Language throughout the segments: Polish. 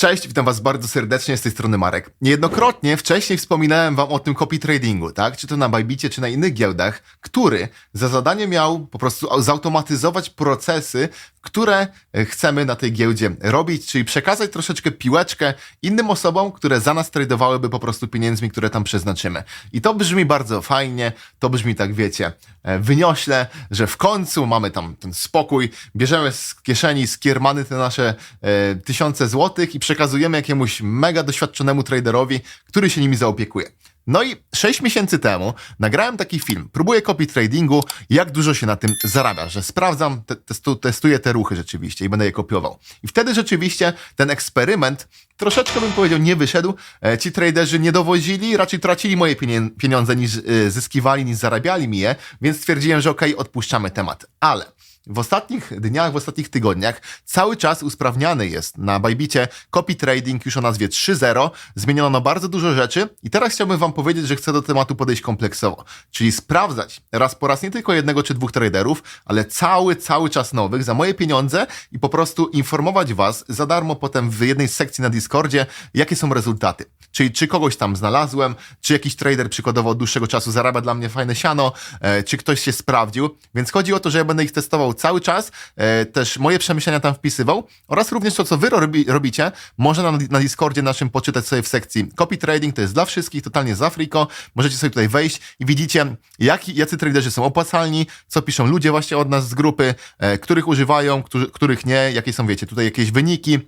Cześć, witam was bardzo serdecznie z tej strony Marek. Niejednokrotnie wcześniej wspominałem wam o tym copy tradingu, tak? Czy to na Bajbicie, czy na innych giełdach, który za zadanie miał po prostu zautomatyzować procesy, które e, chcemy na tej giełdzie robić, czyli przekazać troszeczkę piłeczkę innym osobom, które za nas tradowałyby po prostu pieniędzmi, które tam przeznaczymy. I to brzmi bardzo fajnie, to brzmi tak, wiecie, e, wyniośle, że w końcu mamy tam ten spokój, bierzemy z kieszeni skiermany te nasze e, tysiące złotych i przekazujemy jakiemuś mega doświadczonemu traderowi, który się nimi zaopiekuje. No i 6 miesięcy temu nagrałem taki film. Próbuję copy tradingu, jak dużo się na tym zarabia, że sprawdzam, te, testu, testuję te ruchy rzeczywiście i będę je kopiował. I wtedy rzeczywiście ten eksperyment troszeczkę bym powiedział nie wyszedł. E, Ci traderzy nie dowozili, raczej tracili moje pieniądze niż e, zyskiwali, niż zarabiali mi je, więc stwierdziłem, że okej, odpuszczamy temat. Ale w ostatnich dniach, w ostatnich tygodniach cały czas usprawniany jest na Bajbicie copy trading już o nazwie 3.0. Zmieniono bardzo dużo rzeczy i teraz chciałbym wam powiedzieć, że chcę do tematu podejść kompleksowo. Czyli sprawdzać raz po raz nie tylko jednego czy dwóch traderów, ale cały, cały czas nowych za moje pieniądze i po prostu informować was za darmo potem w jednej z sekcji na Discordzie, jakie są rezultaty. Czyli czy kogoś tam znalazłem, czy jakiś trader przykładowo od dłuższego czasu zarabia dla mnie fajne siano, e, czy ktoś się sprawdził. Więc chodzi o to, że ja będę ich testował cały czas, e, też moje przemyślenia tam wpisywał oraz również to, co wy robi, robicie, można na, na Discordzie naszym poczytać sobie w sekcji copy trading, to jest dla wszystkich, totalnie z Afriko. Możecie sobie tutaj wejść i widzicie, jaki, jacy traderzy są opłacalni, co piszą ludzie właśnie od nas z grupy, e, których używają, którzy, których nie, jakie są, wiecie, tutaj jakieś wyniki.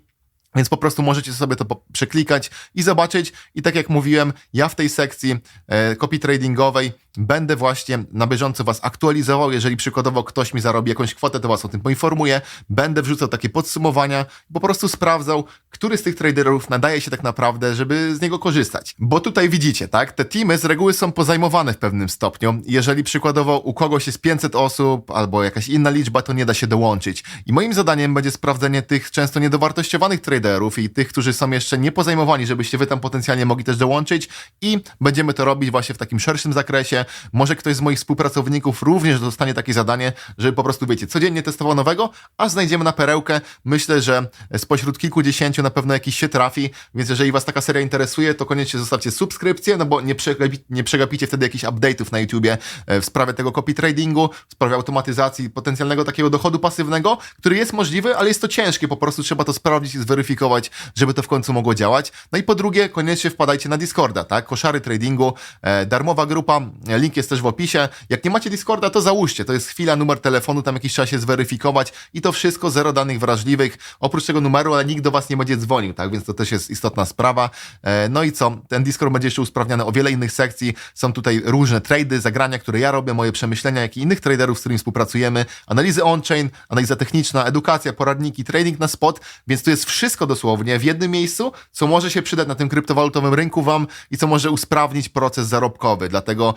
Więc po prostu możecie sobie to przeklikać i zobaczyć. I tak jak mówiłem, ja w tej sekcji e, copy tradingowej będę właśnie na bieżąco Was aktualizował. Jeżeli przykładowo ktoś mi zarobi jakąś kwotę, to Was o tym poinformuję. Będę wrzucał takie podsumowania, po prostu sprawdzał, który z tych traderów nadaje się tak naprawdę, żeby z niego korzystać. Bo tutaj widzicie, tak? Te teamy z reguły są pozajmowane w pewnym stopniu. Jeżeli przykładowo u kogoś jest 500 osób albo jakaś inna liczba, to nie da się dołączyć. I moim zadaniem będzie sprawdzenie tych często niedowartościowanych traderów i tych, którzy są jeszcze niepozajmowani, żebyście wy tam potencjalnie mogli też dołączyć i będziemy to robić właśnie w takim szerszym zakresie. Może ktoś z moich współpracowników również dostanie takie zadanie, żeby po prostu, wiecie, codziennie testował nowego, a znajdziemy na perełkę. Myślę, że spośród kilkudziesięciu na pewno jakiś się trafi, więc jeżeli was taka seria interesuje, to koniecznie zostawcie subskrypcję, no bo nie, przegapi, nie przegapicie wtedy jakichś update'ów na YouTubie e, w sprawie tego copy tradingu, w sprawie automatyzacji potencjalnego takiego dochodu pasywnego, który jest możliwy, ale jest to ciężkie, po prostu trzeba to sprawdzić i zweryfikować, żeby to w końcu mogło działać. No i po drugie, koniecznie wpadajcie na Discorda, tak? Koszary tradingu, e, darmowa grupa, link jest też w opisie. Jak nie macie Discorda, to załóżcie, to jest chwila, numer telefonu, tam jakiś czas się zweryfikować i to wszystko, zero danych wrażliwych, oprócz tego numeru, ale nikt do was nie będzie dzwonił, tak? Więc to też jest istotna sprawa. E, no i co? Ten Discord będzie jeszcze usprawniany o wiele innych sekcji. Są tutaj różne trady, zagrania, które ja robię, moje przemyślenia, jak i innych traderów, z którymi współpracujemy, analizy on-chain, analiza techniczna, edukacja, poradniki, trading na spot, więc tu jest wszystko dosłownie w jednym miejscu, co może się przydać na tym kryptowalutowym rynku wam i co może usprawnić proces zarobkowy. Dlatego,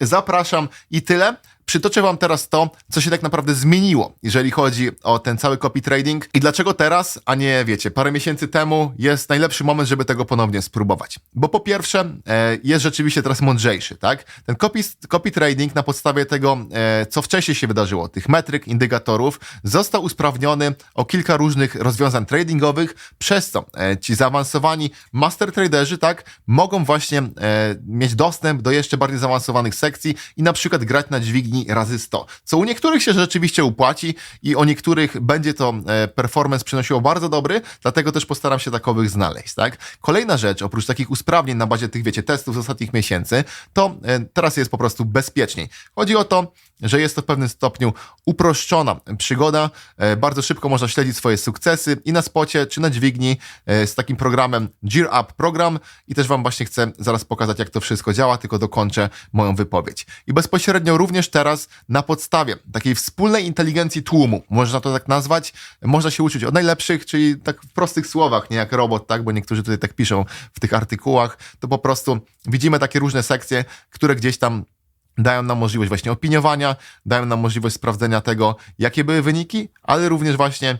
zapraszam i tyle. Przytoczę Wam teraz to, co się tak naprawdę zmieniło, jeżeli chodzi o ten cały copy trading i dlaczego teraz, a nie wiecie, parę miesięcy temu jest najlepszy moment, żeby tego ponownie spróbować. Bo po pierwsze, e, jest rzeczywiście teraz mądrzejszy, tak? Ten copy, copy trading na podstawie tego, e, co wcześniej się wydarzyło, tych metryk, indykatorów, został usprawniony o kilka różnych rozwiązań tradingowych, przez co e, ci zaawansowani master traderzy, tak, mogą właśnie e, mieć dostęp do jeszcze bardziej zaawansowanych sekcji i na przykład grać na dźwigni razy 100, co u niektórych się rzeczywiście upłaci i o niektórych będzie to e, performance przynosiło bardzo dobry, dlatego też postaram się takowych znaleźć, tak? Kolejna rzecz, oprócz takich usprawnień na bazie tych, wiecie, testów z ostatnich miesięcy, to e, teraz jest po prostu bezpieczniej. Chodzi o to, że jest to w pewnym stopniu uproszczona przygoda. E, Bardzo szybko można śledzić swoje sukcesy i na spocie, czy na dźwigni z takim programem Gear Up Program i też Wam właśnie chcę zaraz pokazać, jak to wszystko działa, tylko dokończę moją wypowiedź. I bezpośrednio również teraz na podstawie takiej wspólnej inteligencji tłumu, można to tak nazwać, można się uczyć od najlepszych, czyli tak w prostych słowach, nie jak robot, tak, bo niektórzy tutaj tak piszą w tych artykułach, to po prostu widzimy takie różne sekcje, które gdzieś tam dają nam możliwość właśnie opiniowania, dają nam możliwość sprawdzenia tego, jakie były wyniki, ale również właśnie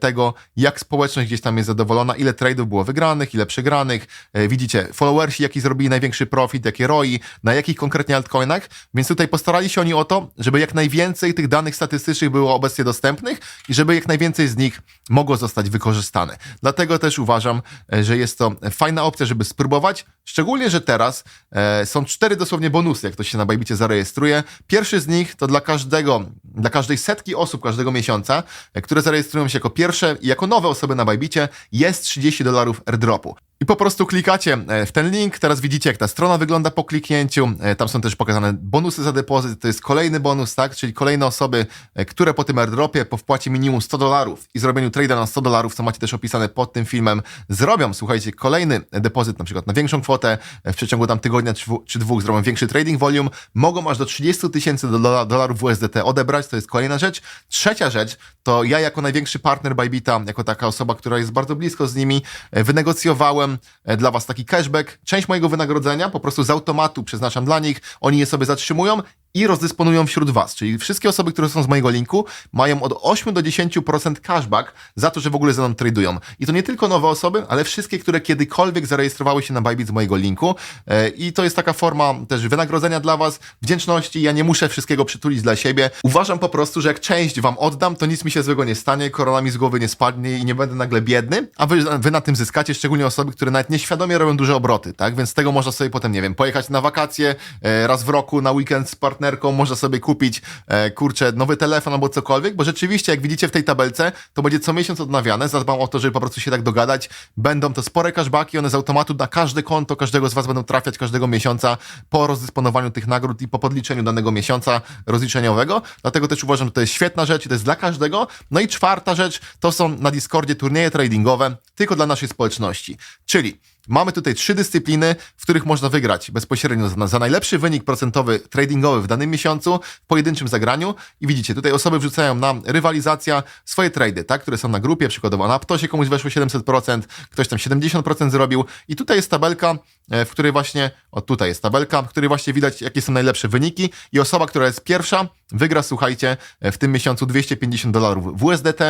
tego, jak społeczność gdzieś tam jest zadowolona, ile trade'ów było wygranych, ile przegranych. E, Widzicie, followersi, jaki zrobili największy profit, jakie ROI, na jakich konkretnie altcoinach, więc tutaj postarali się oni o to, żeby jak najwięcej tych danych statystycznych było obecnie dostępnych i żeby jak najwięcej z nich mogło zostać wykorzystane. Dlatego też uważam, e, że jest to fajna opcja, żeby spróbować, szczególnie, że teraz e, są cztery dosłownie bonusy, jak to się na Bajbicie zarejestruje. Pierwszy z nich to dla każdego, dla każdej setki osób każdego miesiąca, e, które zarejestrują się jako pierwsze i jako nowe osoby na Bajbicie, jest 30 dolarów airdropu. I po prostu klikacie e, w ten link. Teraz widzicie, jak ta strona wygląda po kliknięciu. E, Tam są też pokazane bonusy za depozyt. To jest kolejny bonus, tak? Czyli kolejne osoby, e, które po tym airdropie, po wpłacie minimum 100 dolarów i zrobieniu trade'a na 100 dolarów, co macie też opisane pod tym filmem, zrobią, słuchajcie, kolejny depozyt, na przykład na większą kwotę, w przeciągu tam tygodnia czy dwóch zrobią większy trading volume, mogą aż do 30 tysięcy dola- dolarów USDT odebrać. To jest kolejna rzecz. Trzecia rzecz, to ja jako największy partner Bybita, jako taka osoba, która jest bardzo blisko z nimi, wynegocjowałem e, dla was taki cashback. Część mojego wynagrodzenia po prostu z automatu przeznaczam dla nich, oni je sobie zatrzymują i rozdysponują wśród was. Czyli wszystkie osoby, które są z mojego linku, mają od 8 do 10% cashback za to, że w ogóle ze mną tradują. I to nie tylko nowe osoby, ale wszystkie, które kiedykolwiek zarejestrowały się na Bybit z mojego linku. E, I to jest taka forma też wynagrodzenia dla was, wdzięczności. Ja nie muszę wszystkiego przytulić dla siebie. Uważam po prostu, że jak część wam oddam, to nic mi się złego nie stanie, korona mi z głowy nie spadnie i nie będę nagle biedny, a wy, wy na tym zyskacie, szczególnie osoby, które nawet nieświadomie robią duże obroty, tak? Więc z tego można sobie potem, nie wiem, pojechać na wakacje e, raz w roku, na weekend z partnerką, można sobie kupić, e, kurczę, nowy telefon albo cokolwiek, bo rzeczywiście, jak widzicie w tej tabelce, to będzie co miesiąc odnawiane. Zadbam o to, żeby po prostu się tak dogadać. Będą to spore cashbacki, one z automatu na każde konto każdego z Was będą trafiać każdego miesiąca po rozdysponowaniu tych nagród i po podliczeniu danego miesiąca rozliczeniowego. Dlatego też uważam, że to jest świetna rzecz i to jest dla każdego. No i czwarta rzecz, to są na Discordzie turnieje tradingowe tylko dla naszej społeczności. Czyli Mamy tutaj trzy dyscypliny, w których można wygrać bezpośrednio za, za najlepszy wynik procentowy tradingowy w danym miesiącu w pojedynczym zagraniu. I widzicie, tutaj osoby wrzucają na rywalizacja swoje trady, tak, które są na grupie, przykładowo na Aptosie komuś weszło 700%, ktoś tam 70% zrobił. I tutaj jest tabelka, e, w której właśnie, o tutaj jest tabelka, w której właśnie widać, jakie są najlepsze wyniki. I osoba, która jest pierwsza, wygra, słuchajcie, e, w tym miesiącu 250 dolarów w USDT.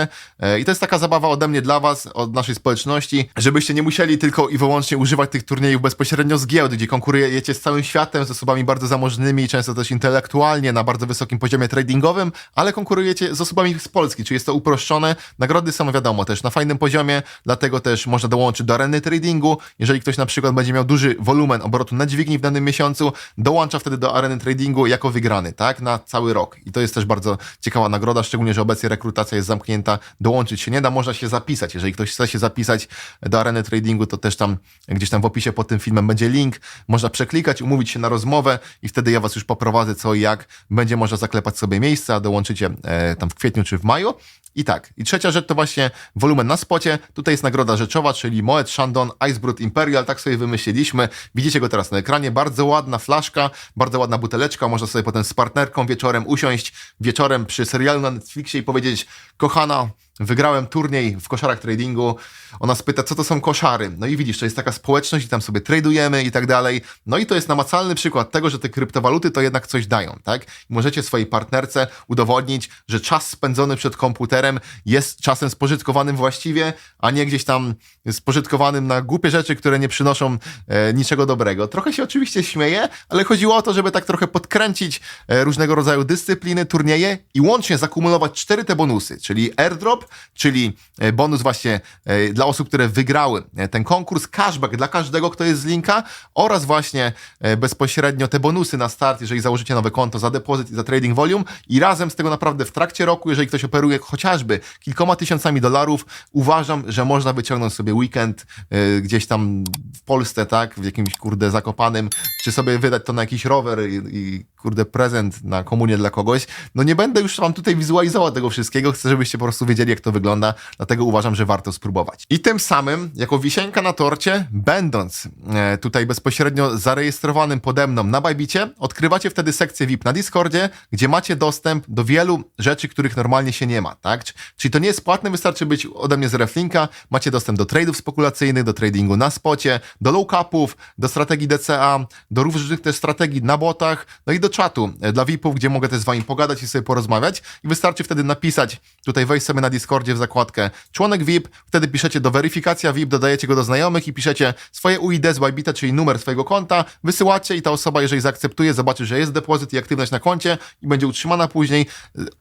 E, I to jest taka zabawa ode mnie dla Was, od naszej społeczności, żebyście nie musieli tylko i wyłącznie używać tych turniejów bezpośrednio z giełdy, gdzie konkurujecie z całym światem, z osobami bardzo zamożnymi, często też intelektualnie, na bardzo wysokim poziomie tradingowym, ale konkurujecie z osobami z Polski, czyli jest to uproszczone. Nagrody są, wiadomo, też na fajnym poziomie, dlatego też można dołączyć do areny tradingu. Jeżeli ktoś na przykład będzie miał duży wolumen obrotu na dźwigni w danym miesiącu, dołącza wtedy do areny tradingu jako wygrany, tak, na cały rok. I to jest też bardzo ciekawa nagroda, szczególnie, że obecnie rekrutacja jest zamknięta, dołączyć się nie da, można się zapisać. Jeżeli ktoś chce się zapisać do areny tradingu, to też tam gdzieś tam w opisie pod tym filmem będzie link, można przeklikać, umówić się na rozmowę i wtedy ja was już poprowadzę co i jak. Będzie można zaklepać sobie miejsca, dołączycie e, tam w kwietniu czy w maju. I tak. I trzecia rzecz to właśnie wolumen na spocie. Tutaj jest nagroda rzeczowa, czyli Moet Chandon Icebrut Imperial. Tak sobie wymyśliliśmy. Widzicie go teraz na ekranie. Bardzo ładna flaszka, bardzo ładna buteleczka. Można sobie potem z partnerką wieczorem usiąść wieczorem przy serialu na Netflixie i powiedzieć kochana, wygrałem turniej w koszarach tradingu. Ona spyta, co to są koszary. No i widzisz, to jest taka społeczność i tam sobie tradujemy i tak dalej. No i to jest namacalny przykład tego, że te kryptowaluty to jednak coś dają, tak? I możecie swojej partnerce udowodnić, że czas spędzony przed komputerem jest czasem spożytkowanym właściwie, a nie gdzieś tam spożytkowanym na głupie rzeczy, które nie przynoszą e, niczego dobrego. Trochę się oczywiście śmieję, ale chodziło o to, żeby tak trochę podkręcić e, różnego rodzaju dyscypliny, turnieje i łącznie zakumulować cztery te bonusy, czyli airdrop, czyli e, bonus właśnie e, dla osób, które wygrały e, ten konkurs, cashback dla każdego, kto jest z linka oraz właśnie e, bezpośrednio te bonusy na start, jeżeli założycie nowe konto za depozyt i za trading volume i razem z tego naprawdę w trakcie roku, jeżeli ktoś operuje chociażby kilkoma tysiącami dolarów, uważam, że można wyciągnąć sobie weekend e, gdzieś tam w Polsce, tak, w jakimś kurde zakopanym, czy sobie wydać to na jakiś rower i, i kurde prezent na komunię dla kogoś. No nie będę już wam tutaj wizualizował tego wszystkiego, chcę, żebyście po prostu wiedzieli, jak to wygląda, dlatego uważam, że warto spróbować. I tym samym, jako wisienka na torcie, będąc e, tutaj bezpośrednio zarejestrowanym pode mną na Bajbicie, odkrywacie wtedy sekcję VIP na Discordzie, gdzie macie dostęp do wielu rzeczy, których normalnie się nie ma, tak? Czyli to nie jest płatne, wystarczy być ode mnie z reflinka, macie dostęp do trade'ów spekulacyjnych, do tradingu na spocie, do low capów, do strategii DCA, do różnych też strategii na botach, no i do czatu e, dla VIP-ów, gdzie mogę też z wami pogadać i sobie porozmawiać. I wystarczy wtedy napisać, tutaj wejść sobie na Discordzie w zakładkę członek VIP, wtedy piszecie do weryfikacja VIP, dodajecie go do znajomych i piszecie swoje UID z Bybita, czyli numer swojego konta, wysyłacie i ta osoba, jeżeli zaakceptuje, zobaczy, że jest depozyt i aktywność na koncie i będzie utrzymana później,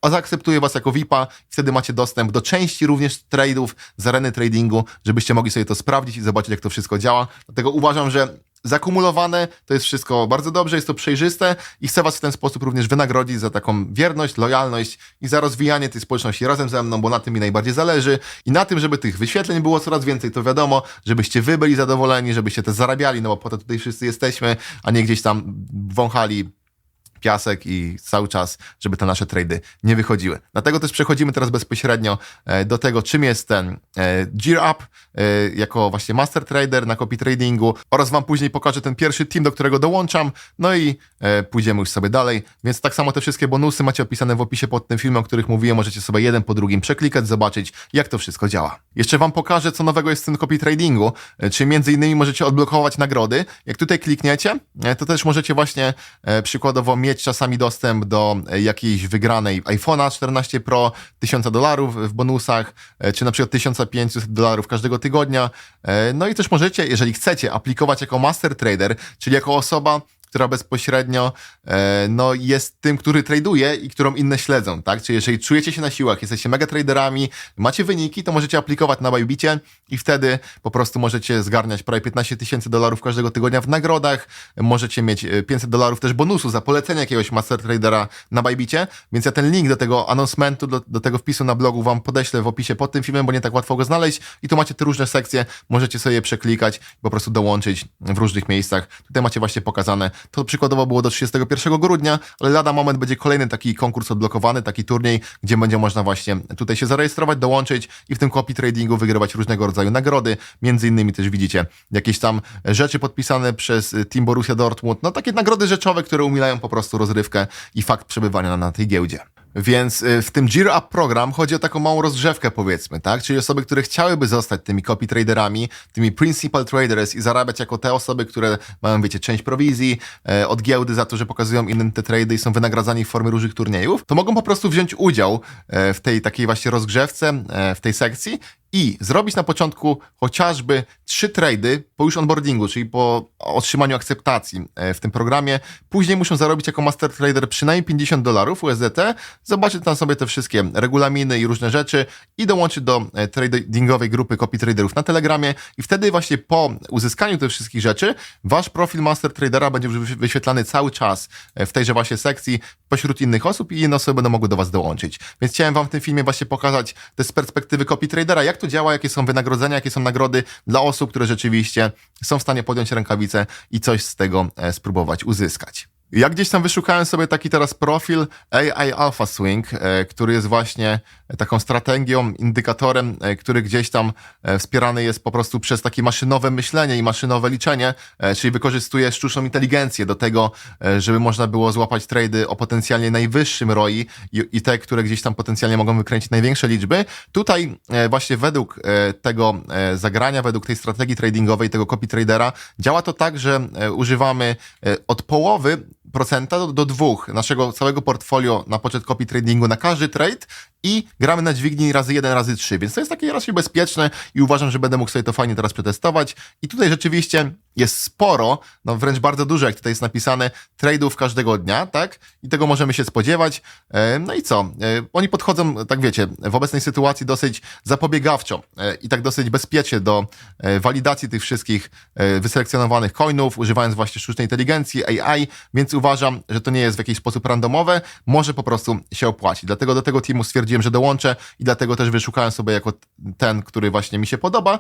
a zaakceptuje was jako VIP-a, wtedy macie dostęp do części również trade'ów z areny tradingu, żebyście mogli sobie to sprawdzić i zobaczyć, jak to wszystko działa. Dlatego uważam, że zakumulowane, to jest wszystko bardzo dobrze, jest to przejrzyste i chcę Was w ten sposób również wynagrodzić za taką wierność, lojalność i za rozwijanie tej społeczności razem ze mną, bo na tym mi najbardziej zależy i na tym, żeby tych wyświetleń było coraz więcej, to wiadomo, żebyście Wy byli zadowoleni, żebyście też zarabiali, no bo po to tutaj wszyscy jesteśmy, a nie gdzieś tam wąchali piasek i cały czas, żeby te nasze trady nie wychodziły. Dlatego też przechodzimy teraz bezpośrednio e, do tego, czym jest ten e, Gear Up e, jako właśnie master trader na copy tradingu oraz wam później pokażę ten pierwszy team, do którego dołączam, no i pójdziemy już sobie dalej. Więc tak samo te wszystkie bonusy macie opisane w opisie pod tym filmem, o których mówiłem, możecie sobie jeden po drugim przeklikać, zobaczyć, jak to wszystko działa. Jeszcze wam pokażę, co nowego jest w tym copy tradingu, czy między innymi możecie odblokować nagrody. Jak tutaj klikniecie, to też możecie właśnie przykładowo mieć mieć czasami dostęp do e, jakiejś wygranej iPhone'a 14 Pro, 1000 dolarów w bonusach, e, czy na przykład 1500 dolarów każdego tygodnia. E, no i też możecie, jeżeli chcecie, aplikować jako master trader, czyli jako osoba, która bezpośrednio e, no, jest tym, który traduje i którą inne śledzą, tak? Czyli jeżeli czujecie się na siłach, jesteście mega traderami, macie wyniki, to możecie aplikować na Bybicie i wtedy po prostu możecie zgarniać prawie 15 tysięcy dolarów każdego tygodnia w nagrodach, możecie mieć 500 e, dolarów też bonusu za polecenie jakiegoś master tradera na Bybicie, więc ja ten link do tego announcementu, do, do tego wpisu na blogu wam podeślę w opisie pod tym filmem, bo nie tak łatwo go znaleźć i tu macie te różne sekcje, możecie sobie je przeklikać, po prostu dołączyć w różnych miejscach. Tutaj macie właśnie pokazane to przykładowo było do 31 grudnia, ale lada moment będzie kolejny taki konkurs odblokowany, taki turniej, gdzie będzie można właśnie tutaj się zarejestrować, dołączyć i w tym copy tradingu wygrywać różnego rodzaju nagrody. Między innymi też widzicie jakieś tam rzeczy podpisane przez Team Borussia Dortmund. No takie nagrody rzeczowe, które umilają po prostu rozrywkę i fakt przebywania na, na tej giełdzie. Więc y, w tym Gear Up program chodzi o taką małą rozgrzewkę, powiedzmy, tak? Czyli osoby, które chciałyby zostać tymi copy traderami, tymi principal traders i zarabiać jako te osoby, które mają, wiecie, część prowizji e, od giełdy za to, że pokazują innym te trady i są wynagradzani w formie różnych turniejów, to mogą po prostu wziąć udział e, w tej takiej właśnie rozgrzewce, e, w tej sekcji i zrobić na początku chociażby trzy trady po już onboardingu, czyli po otrzymaniu akceptacji e, w tym programie. Później muszą zarobić jako master trader przynajmniej 50 dolarów USDT, zobaczyć tam sobie te wszystkie regulaminy i różne rzeczy i dołączyć do e, tradingowej grupy copy traderów na Telegramie i wtedy właśnie po uzyskaniu tych wszystkich rzeczy wasz profil master tradera będzie wyświetlany cały czas e, w tejże właśnie sekcji pośród innych osób i inne osoby będą mogły do was dołączyć. Więc chciałem wam w tym filmie właśnie pokazać te z perspektywy copy tradera, jak to działa, jakie są wynagrodzenia, jakie są nagrody dla osób, które rzeczywiście są w stanie podjąć rękawice i coś z tego e, spróbować uzyskać. Ja gdzieś tam wyszukałem sobie taki teraz profil AI Alpha Swing, e, który jest właśnie taką strategią, indykatorem, e, który gdzieś tam e, wspierany jest po prostu przez takie maszynowe myślenie i maszynowe liczenie, czyli wykorzystuje sztuczną inteligencję do tego, żeby można było złapać trady o potencjalnie najwyższym ROI i, te, które gdzieś tam potencjalnie mogą wykręcić największe liczby. Tutaj właśnie według tego zagrania, według tej strategii tradingowej, tego copy tradera, działa to tak, że używamy od połowy do, do dwóch naszego całego portfolio na poczet copy tradingu na każdy trade i gramy na dźwigni razy jeden, razy trzy, więc to jest takie raczej bezpieczne i uważam, że będę mógł sobie to fajnie teraz przetestować. I tutaj rzeczywiście jest sporo, no wręcz bardzo dużo, jak tutaj jest napisane, trade'ów każdego dnia, tak? I tego możemy się spodziewać. E, no i co? E, oni podchodzą, tak wiecie, w obecnej sytuacji dosyć zapobiegawczo e, i tak dosyć bezpiecznie do walidacji tych wszystkich wyselekcjonowanych coinów, używając właśnie sztucznej inteligencji, AI, więc uważam, że to nie jest w jakiś sposób randomowe, może po prostu się opłacić. Dlatego do tego teamu stwierdziłem, że dołączę i dlatego też wyszukałem sobie jako ten, który właśnie mi się podoba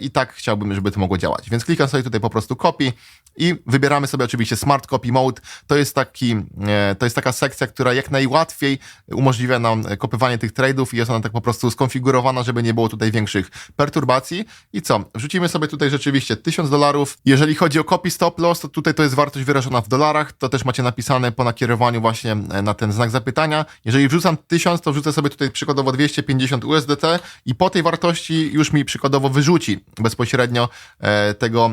i tak chciałbym, żeby to mogło działać. Więc klikam sobie tutaj po prostu copy i wybieramy sobie oczywiście Smart Copy Mode. To jest, taki, e, to jest taka sekcja, która jak najłatwiej umożliwia nam kopywanie tych trade'ów i jest ona tak po prostu skonfigurowana, żeby nie było tutaj większych perturbacji. I co? Wrzucimy sobie tutaj rzeczywiście 1000 dolarów. Jeżeli chodzi o copy stop loss, to tutaj to jest wartość wyrażona w dolarach. To też macie napisane po nakierowaniu właśnie e, na ten znak zapytania. Jeżeli wrzucam 1000, to wrzucę sobie tutaj przykładowo 250 USDT i po tej wartości już mi przykładowo wyrzuci bezpośrednio e, tego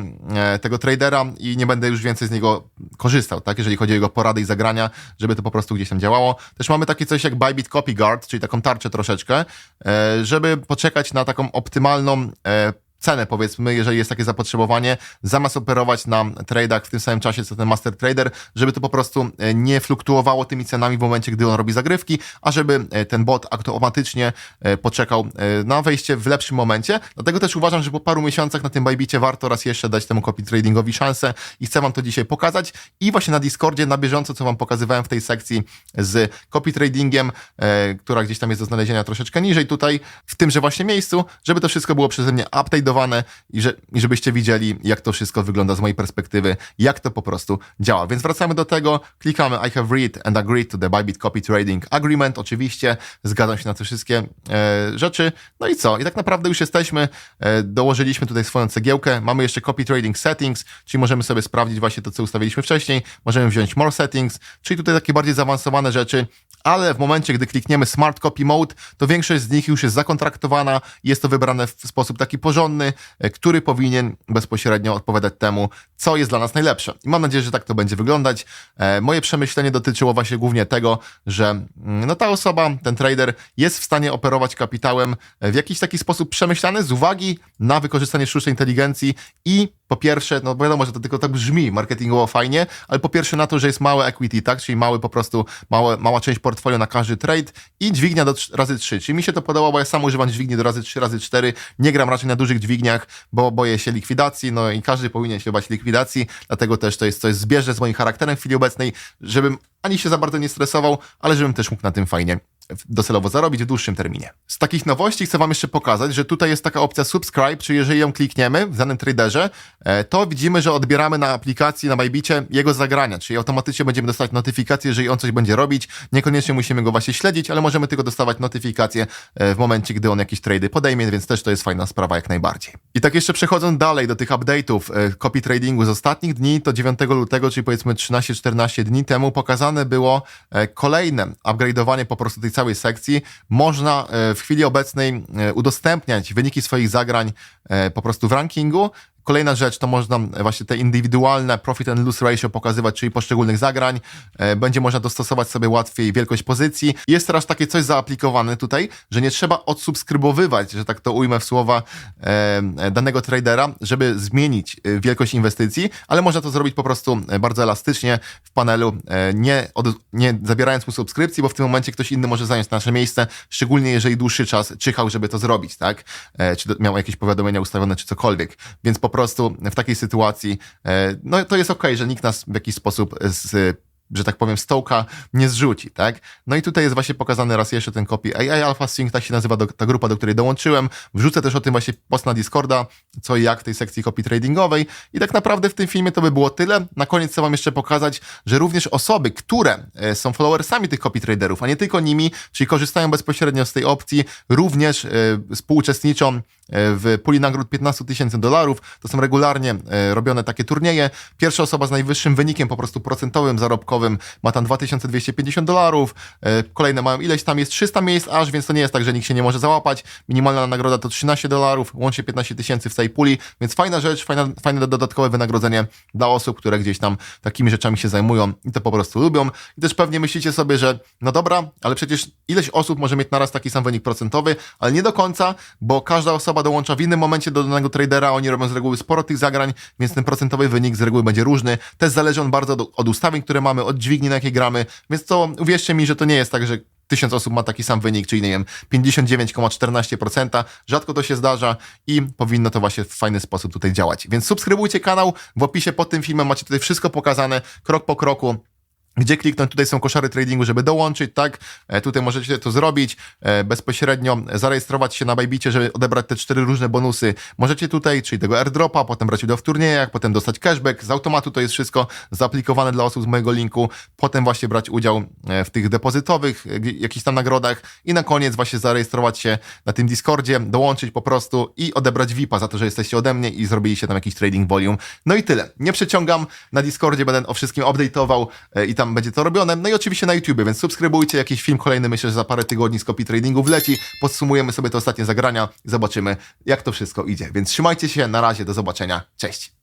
tego tradera i nie będę już więcej z niego korzystał, tak? Jeżeli chodzi o jego porady i zagrania, żeby to po prostu gdzieś tam działało. Też mamy takie coś jak Bybit Copy Guard, czyli taką tarczę troszeczkę, e, żeby poczekać na taką optymalną e, cenę, powiedzmy, jeżeli jest takie zapotrzebowanie, zamiast operować na tradeach w tym samym czasie, co ten master trader, żeby to po prostu e, nie fluktuowało tymi cenami w momencie, gdy on robi zagrywki, a żeby e, ten bot automatycznie e, poczekał na wejście w lepszym momencie. Dlatego też uważam, że po paru miesiącach na tym Bybicie warto raz jeszcze dać temu copy tradingowi szansę i chcę wam to dzisiaj pokazać i właśnie na Discordzie na bieżąco, co wam pokazywałem w tej sekcji z copy tradingiem, która gdzieś tam jest do znalezienia troszeczkę niżej tutaj, w tymże właśnie miejscu, żeby to wszystko było przeze mnie i, że, i żebyście widzieli, jak to wszystko wygląda z mojej perspektywy, jak to po prostu działa. Więc wracamy do tego, klikamy I have read and agreed to the Bybit Copy Trading Agreement, oczywiście, zgadzam się na te wszystkie e, rzeczy. No i co? I tak naprawdę już jesteśmy, e, dołożyliśmy tutaj swoją cegiełkę, mamy jeszcze Copy Trading Settings, czyli możemy sobie sprawdzić właśnie to, co ustawiliśmy wcześniej, możemy wziąć More Settings, czyli tutaj takie bardziej zaawansowane rzeczy, ale w momencie, gdy klikniemy Smart Copy Mode, to większość z nich już jest zakontraktowana, jest to wybrane w sposób taki porządny, e, który powinien bezpośrednio odpowiadać temu, co jest dla nas najlepsze. I mam nadzieję, że tak to będzie wyglądać. E, Moje przemyślenie dotyczyło właśnie głównie tego, że mm, no ta osoba, ten trader jest w stanie operować kapitałem w jakiś taki sposób przemyślany z uwagi na wykorzystanie sztucznej inteligencji i po pierwsze, no wiadomo, że to tylko tak brzmi marketingowo fajnie, ale po pierwsze na to, że jest małe equity, tak, czyli mały po prostu, mała część portfolio na każdy trade i dźwignia do razy 3. Czyli mi się to podoba, bo ja sam używam dźwigni do razy 3, razy 4, nie gram raczej na dużych dźwigniach, bo boję się likwidacji, no i każdy powinien się bać likwidacji, dlatego też to jest coś zbieżne z moim charakterem w chwili obecnej, żebym ani się za bardzo nie stresował, ale żebym też mógł na tym fajnie docelowo zarobić w dłuższym terminie. Z takich nowości chcę Wam jeszcze pokazać, że tutaj jest taka opcja subscribe, czyli jeżeli ją klikniemy w danym traderze, e, to widzimy, że odbieramy na aplikacji, na Bybicie jego zagrania, czyli automatycznie będziemy dostawać notyfikacje, jeżeli on coś będzie robić. Niekoniecznie musimy go właśnie śledzić, ale możemy tylko dostawać notyfikacje e, w momencie, gdy on jakieś trady podejmie, więc też to jest fajna sprawa jak najbardziej. I tak jeszcze przechodząc dalej do tych update'ów e, copy tradingu z ostatnich dni, to 9 lutego, czyli powiedzmy 13-14 dni temu pokazane było kolejne upgrade'owanie po prostu tej całej sekcji. Można e, w chwili obecnej e, udostępniać wyniki swoich zagrań e, po prostu w rankingu. Kolejna rzecz to można właśnie te indywidualne profit and loss ratio pokazywać, czyli poszczególnych zagrań. E, Będzie można dostosować sobie łatwiej wielkość pozycji. Jest teraz takie coś zaaplikowane tutaj, że nie trzeba odsubskrybowywać, że tak to ujmę w słowa e, danego tradera, żeby zmienić e, wielkość inwestycji, ale można to zrobić po prostu e, bardzo elastycznie w panelu, e, nie, od, nie zabierając mu subskrypcji, bo w tym momencie ktoś inny może zająć nasze miejsce, szczególnie jeżeli dłuższy czas czyhał, żeby to zrobić, tak? E, Czy miał jakieś powiadomienia ustawione, czy cokolwiek. Więc po prostu w takiej sytuacji, e, no to jest okej, że nikt nas w jakiś sposób z że tak powiem, stołka nie zrzuci, tak? No i tutaj jest właśnie pokazany raz jeszcze ten copy AI Alpha Sync, tak się nazywa do, ta grupa, do której dołączyłem. Wrzucę też o tym właśnie post na Discorda, co i jak w tej sekcji copy tradingowej. I tak naprawdę w tym filmie to by było tyle. Na koniec chcę wam jeszcze pokazać, że również osoby, które e, są followersami tych copy traderów, a nie tylko nimi, czyli korzystają bezpośrednio z tej opcji, również e, współuczestniczą w puli nagród 15 tysięcy dolarów. To są regularnie e, robione takie turnieje. Pierwsza osoba z najwyższym wynikiem, po prostu procentowym, zarobkowym, ma tam 2250 dolarów. E, Kolejne mają ileś tam jest 300 miejsc aż, więc to nie jest tak, że nikt się nie może załapać. Minimalna nagroda to 13 dolarów, łącznie 15 tysięcy w tej puli, więc fajna rzecz, fajna, fajne dodatkowe wynagrodzenie dla osób, które gdzieś tam takimi rzeczami się zajmują i to po prostu lubią. I też pewnie myślicie sobie, że no dobra, ale przecież ileś osób może mieć naraz taki sam wynik procentowy, ale nie do końca, bo każda osoba dołącza w innym momencie do danego tradera, oni robią z reguły sporo tych zagrań, więc ten procentowy wynik z reguły będzie różny. Też zależy on bardzo od ustawień, które mamy, od dźwigni, na jakiej gramy, więc to uwierzcie mi, że to nie jest tak, że tysiąc osób ma taki sam wynik, czyli nie wiem, 59,14%. Rzadko to się zdarza i powinno to właśnie w fajny sposób tutaj działać. Więc subskrybujcie kanał, w opisie pod tym filmem macie tutaj wszystko pokazane, krok po kroku. Gdzie kliknąć? Tutaj są koszary tradingu, żeby dołączyć, tak? E, tutaj możecie to zrobić, e, bezpośrednio zarejestrować się na Bybicie, żeby odebrać te cztery różne bonusy. Możecie tutaj, czyli tego airdropa, potem brać udział w turniejach, potem dostać cashback. Z automatu to jest wszystko zaaplikowane dla osób z mojego linku. Potem właśnie brać udział e, w tych depozytowych, jakichś tam nagrodach i na koniec właśnie zarejestrować się na tym Discordzie, dołączyć po prostu i odebrać VIPa za to, że jesteście ode mnie i zrobiliście tam jakiś trading volume. No i tyle. Nie przeciągam. Na Discordzie będę o wszystkim update'ował i tam będzie to robione. No i oczywiście na YouTube, więc subskrybujcie. Jakiś film kolejny myślę, że za parę tygodni z copy tradingu wleci. Podsumujemy sobie te ostatnie zagrania zobaczymy, jak to wszystko idzie. Więc trzymajcie się. Na razie. Do zobaczenia. Cześć.